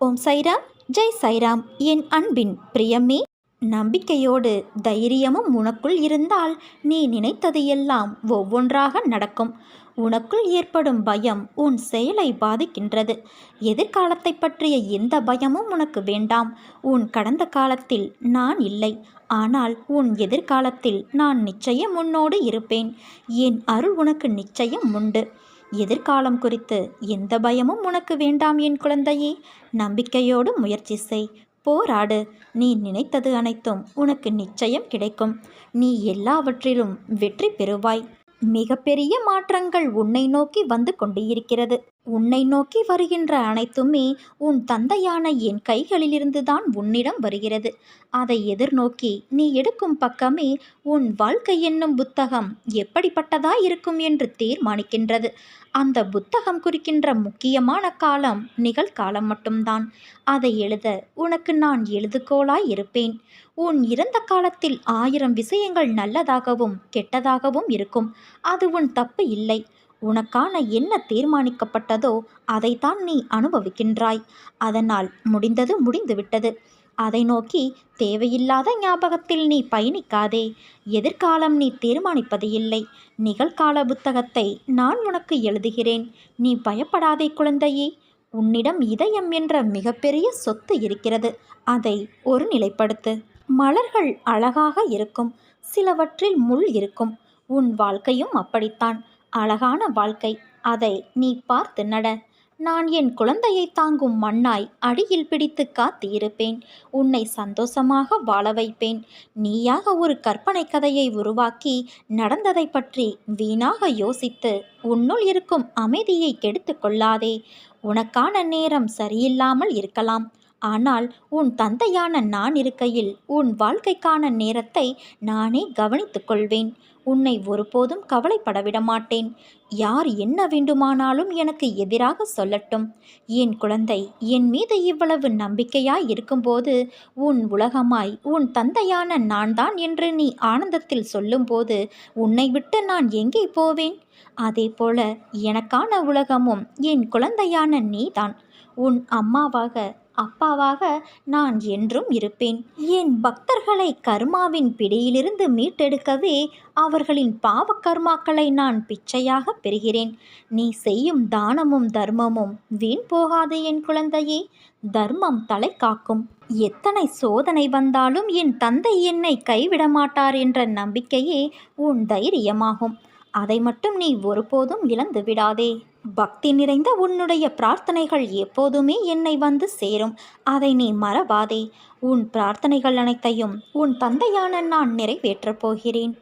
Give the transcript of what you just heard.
ஓம் சைராம் ஜெய் சைராம். என் அன்பின் பிரியமே நம்பிக்கையோடு தைரியமும் உனக்குள் இருந்தால் நீ நினைத்ததையெல்லாம் ஒவ்வொன்றாக நடக்கும். உனக்குள் ஏற்படும் பயம் உன் செயலை பாதிக்கின்றது. எதிர்காலத்தை பற்றிய எந்த பயமும் உனக்கு வேண்டாம். உன் கடந்த காலத்தில் நான் இல்லை. ஆனால் உன் எதிர்காலத்தில் நான் நிச்சயம் உன்னோடு இருப்பேன். என் அருள் உனக்கு நிச்சயம் உண்டு. எதிர்காலம் குறித்து எந்த பயமும் உனக்கு வேண்டாம் என் குழந்தையே. நம்பிக்கையோடு முயற்சி செய். போராடு. நீ நினைத்தது அனைத்தும் உனக்கு நிச்சயம் கிடைக்கும். நீ எல்லாவற்றிலும் வெற்றி பெறுவாய். மிகப்பெரிய மாற்றங்கள் உன்னை நோக்கி வந்து கொண்டிருக்கிறது. உன்னை நோக்கி வருகின்ற அனைத்துமே உன் தந்தையான என் கைகளிலிருந்து தான் உன்னிடம் வருகிறது. அதை எதிர்நோக்கி நீ எடுக்கும் பக்கமே உன் வாழ்க்கை என்னும் புத்தகம் எப்படிப்பட்டதாய் இருக்கும் என்று தீர்மானிக்கின்றது. அந்த புத்தகம் குறிக்கின்ற முக்கியமான காலம் நிகழ்காலம் மட்டும்தான். அதை எழுத உனக்கு நான் எழுதுகோளாய் இருப்பேன். உன் இறந்த காலத்தில் ஆயிரம் விஷயங்கள் நல்லதாகவும் கெட்டதாகவும் இருக்கும். அது உன் தப்பு இல்லை. உனக்கான என்ன தீர்மானிக்கப்பட்டதோ அதைத்தான் நீ அனுபவிக்கின்றாய். அதனால் முடிந்தது முடிந்துவிட்டது. அதை நோக்கி தேவையில்லாத ஞாபகத்தில் நீ பயணிக்காதே. எதிர்காலம் நீ தீர்மானிப்பது இல்லை. நிகழ்கால புத்தகத்தை நான் உனக்கு எழுதுகிறேன். நீ பயப்படாதே குழந்தையே. உன்னிடம் இதயம் என்ற மிகப்பெரிய சொத்து இருக்கிறது. அதை ஒரு நிலைப்படுத்து. மலர்கள் அழகாக இருக்கும். சிலவற்றில் முள் இருக்கும். உன் வாழ்க்கையும் அப்படித்தான். அழகான வாழ்க்கை. அதை நீ பார்த்து நட. நான் என் குழந்தையை தாங்கும் மண்ணாய் அடியில் பிடித்து காத்திருப்பேன். உன்னை சந்தோஷமாக வாழ வைப்பேன். நீயாக ஒரு கற்பனை கதையை உருவாக்கி நடந்ததை பற்றி வீணாக யோசித்து உன்னுள் இருக்கும் அமைதியை கெடுத்து கொள்ளாதே. உனக்கான நேரம் சரியில்லாமல் இருக்கலாம். ஆனால் உன் தந்தையான நான் இருக்கையில் உன் வாழ்க்கைக்கான நேரத்தை நானே கவனித்துக் கொள்வேன். உன்னை ஒருபோதும் கவலைப்படவிட மாட்டேன். யார் என்ன வேண்டுமானாலும் எனக்கு எதிராக சொல்லட்டும். என் குழந்தை என் மீது இவ்வளவு நம்பிக்கையாய் இருக்கும்போது உன் உலகமாய் உன் தந்தையான நான் தான் என்று நீ ஆனந்தத்தில் சொல்லும்போது உன்னை விட்டு நான் எங்கே போவேன்? அதேபோல எனக்கான உலகமும் என் குழந்தையான நீதான். உன் அம்மாவாக அப்பாவாக நான் என்றும் இருப்பேன். என் பக்தர்களை கர்மாவின் பிடியிலிருந்து மீட்டெடுக்கவே அவர்களின் பாவ கர்மாக்களை நான் பிச்சையாக பெறுகிறேன். நீ செய்யும் தானமும் தர்மமும் வீண் போகாது என் குழந்தையே. தர்மம் தலை காக்கும். எத்தனை சோதனை வந்தாலும் என் தந்தை என்னை கைவிட மாட்டார் என்ற நம்பிக்கையே உன் தைரியமாகும். அதை மட்டும் நீ ஒருபோதும் இழந்து விடாதே பக்தி நிறைந்த உன்னுடைய பிரார்த்தனைகள் எப்போதுமே என்னை வந்து சேரும். அதை நீ மறவாதே. உன் பிரார்த்தனைகள் அனைத்தையும் உன் தந்தையான நான் நிறைவேற்றப் போகிறேன்.